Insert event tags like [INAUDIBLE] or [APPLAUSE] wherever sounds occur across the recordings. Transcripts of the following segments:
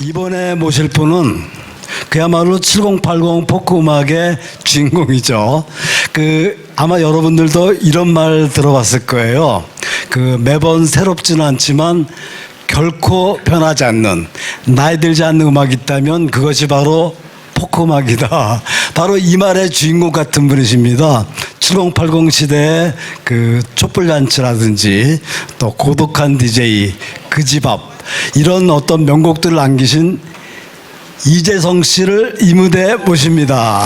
이번에 모실 분은 그야말로 7080 포크 음악의 주인공이죠. 그 아마 여러분들도 이런 말 들어봤을 거예요. 그 매번 새롭지는 않지만 결코 변하지 않는 나이 들지 않는 음악이 있다면 그것이 바로 포크 음악이다. 바로 이 말의 주인공 같은 분이십니다. 7080 시대의 그 촛불 잔치라든지 또 고독한 DJ 그 집 앞 이런 어떤 명곡들을 남기신 이재성 씨를 이 무대에 모십니다.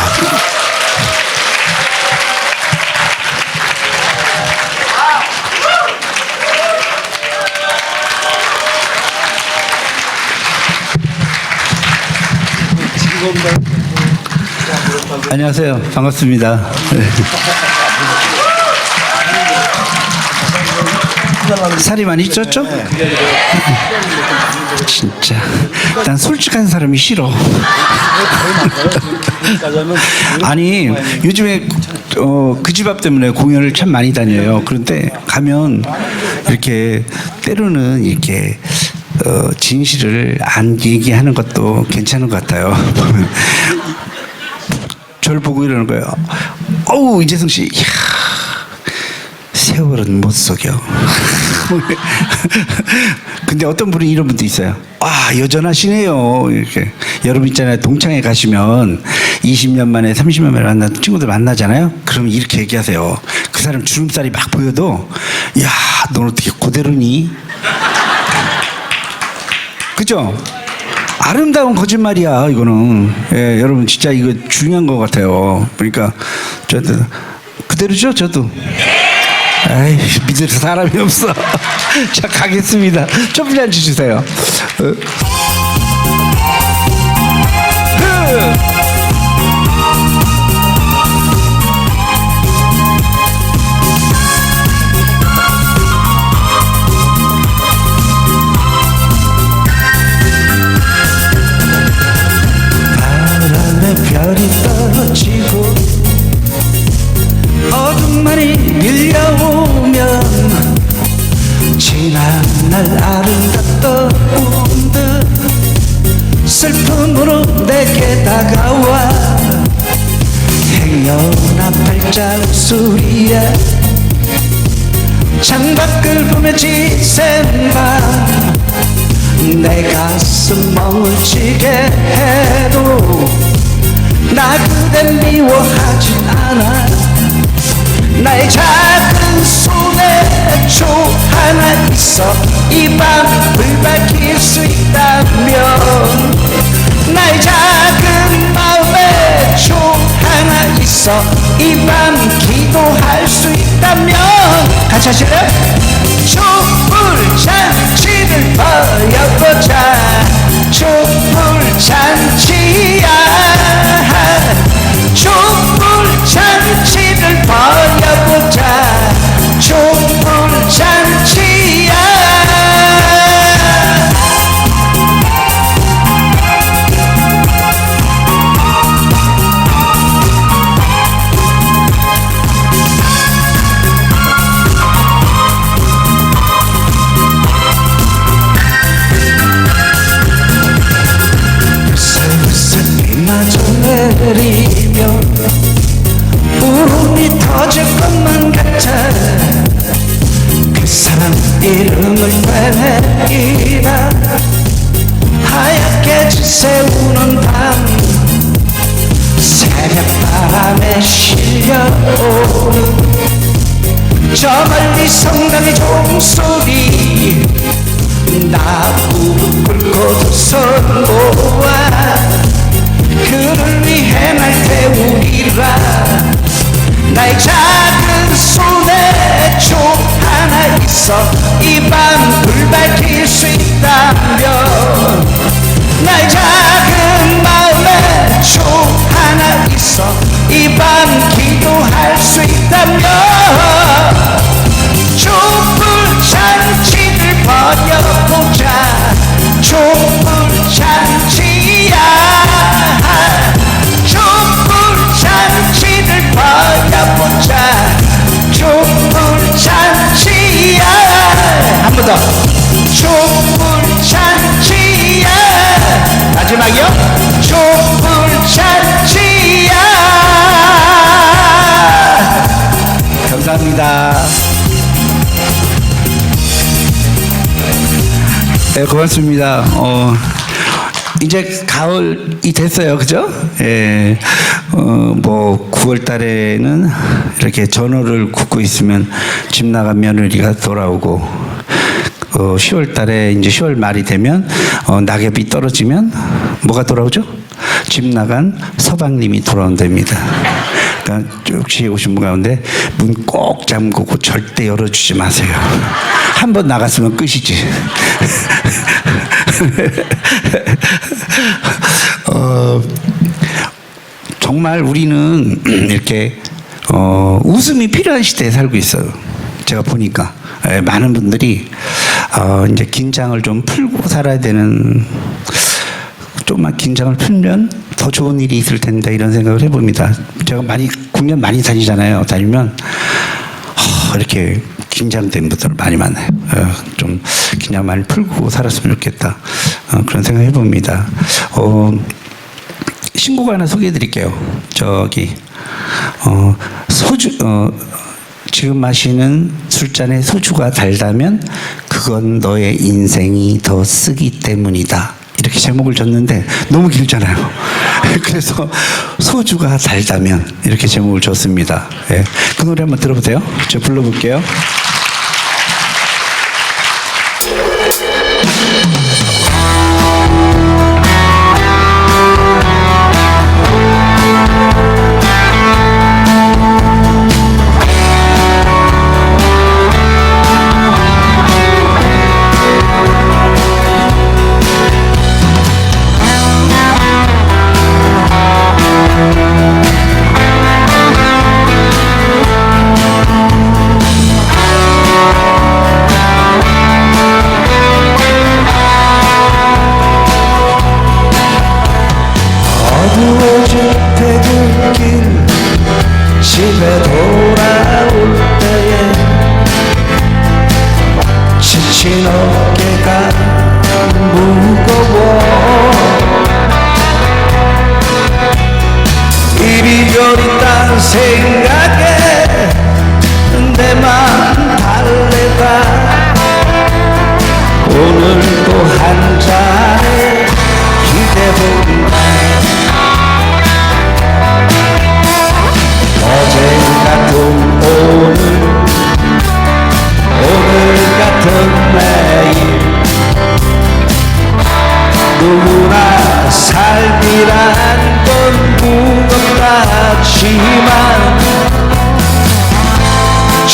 안녕하세요. 반갑습니다. 살이 많이 쪘죠? 진짜. 난 솔직한 사람이 싫어. [LAUGHS] 아니 요즘에 어, 그 집 앞 때문에 공연을 참 많이 다녀요. 그런데 가면 이렇게 때로는 이렇게 어, 진실을 안 얘기하는 것도 괜찮은 것 같아요. [LAUGHS] 저를 보고 이러는 거예요. 어우 이재성 씨, 이야, 세월은 못 속여. [LAUGHS] 근데 어떤 분이 이런 분도 있어요. 아 여전하시네요. 이렇게 여러분 있잖아요. 동창회 가시면 20년 만에 30년 만에 만난 친구들 만나잖아요. 그러면 이렇게 얘기하세요. 그 사람 주름살이 막 보여도 야, 넌 어떻게 그대로니? [LAUGHS] 그죠? 아름다운 거짓말이야 이거는 예, 여러분 진짜 이거 중요한 것 같아요 그러니까 저도 그대로죠 저도 에이 믿을 사람이 없어. [LAUGHS] 자 가겠습니다. 촛불 잔치 주세요 행여나 발자국소리에 창밖을 보며 지샌 밤내 가슴 멍을치게 해도 나 그대 미워하진 않아. 나의 작은 손에 초 하나 있어. 이 밤을 밝힐 수 있다면 나의 작은 있어 이 밤 기도할 수 있다면 같이 하실래요? 촛불 잔치를 벌여보자 새벽바람에 실려오는 저 멀리 성당의 종소리 나 무릎 꿇고 두손 모아. 그를 위해 날 태우리라. 나의 작은 손에 초 하나 있어. 이 밤 불 밝힐 수 있다면 나의 작은 마음에 초 하나 있어 이 예, 고맙습니다. 어, 이제 가을이 됐어요. 그죠? 예. 어, 뭐, 9월 달에는 이렇게 전어를 굽고 있으면 집 나간 며느리가 돌아오고, 어, 10월 달에 이제 10월 말이 되면, 어, 낙엽이 떨어지면 뭐가 돌아오죠? 집 나간 서방님이 돌아온답니다. 그러니까 혹시 오신 분 가운데 문 꼭 잠그고 절대 열어주지 마세요. 한 번 나갔으면 끝이지. [LAUGHS] 어, 정말 우리는 이렇게 어, 웃음이 필요한 시대에 살고 있어요. 제가 보니까 예, 많은 분들이 어, 이제 긴장을 좀 풀고 살아야 되는 좀만 긴장을 풀면 더 좋은 일이 있을 텐데 이런 생각을 해봅니다. 제가 많이 국내 많이 다니잖아요. 다니면 하, 이렇게 긴장된 분들 많이 만나요. 어, 좀 긴장 많이 풀고 살았으면 좋겠다. 어, 그런 생각 해봅니다. 어, 신곡 하나 소개해드릴게요. 저기 어, 소주 어, 지금 마시는 술잔에 소주가 달다면 그건 너의 인생이 더 쓰기 때문이다. 이렇게 제목을 줬는데 너무 길잖아요. [LAUGHS] 그래서 소주가 달다면 이렇게 제목을 줬습니다. 예. 그 노래 한번 들어보세요. 제가 불러볼게요.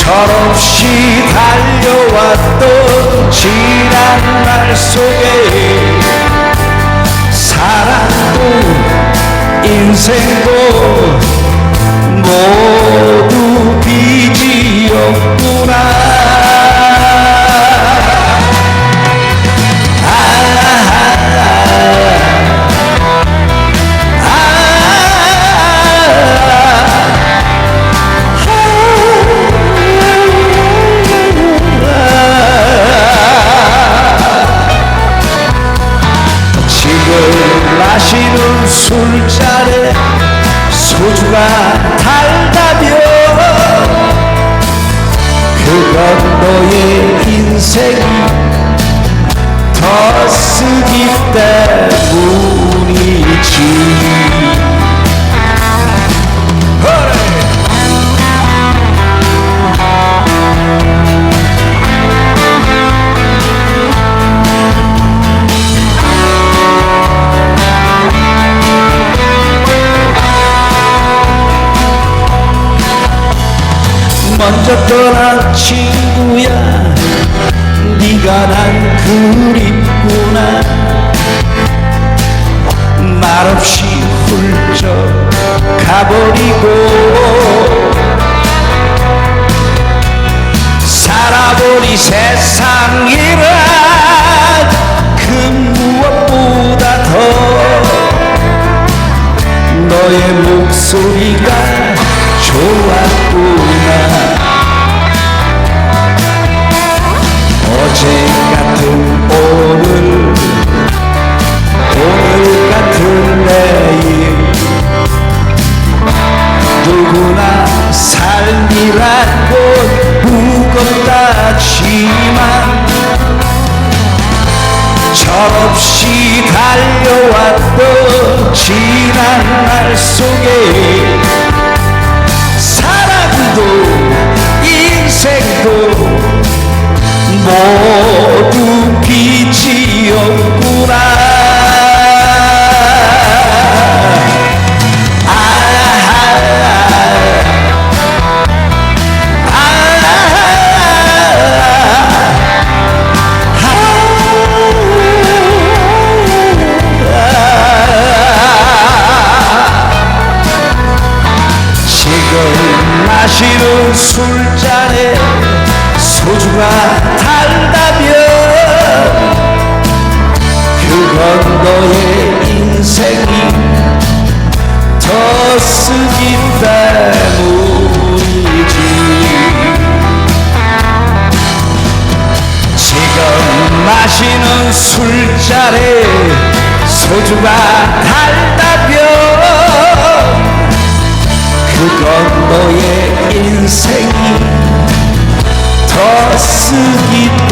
철없이 달려왔던 지난 날 속에 사랑도 인생도 모두 빚이었구나 너의 목소리가 좋았 쓰기 때문이지 지금 마시는 술잔에 소주가 달다면 그건 너의 인생이 더 쓰기 때문이지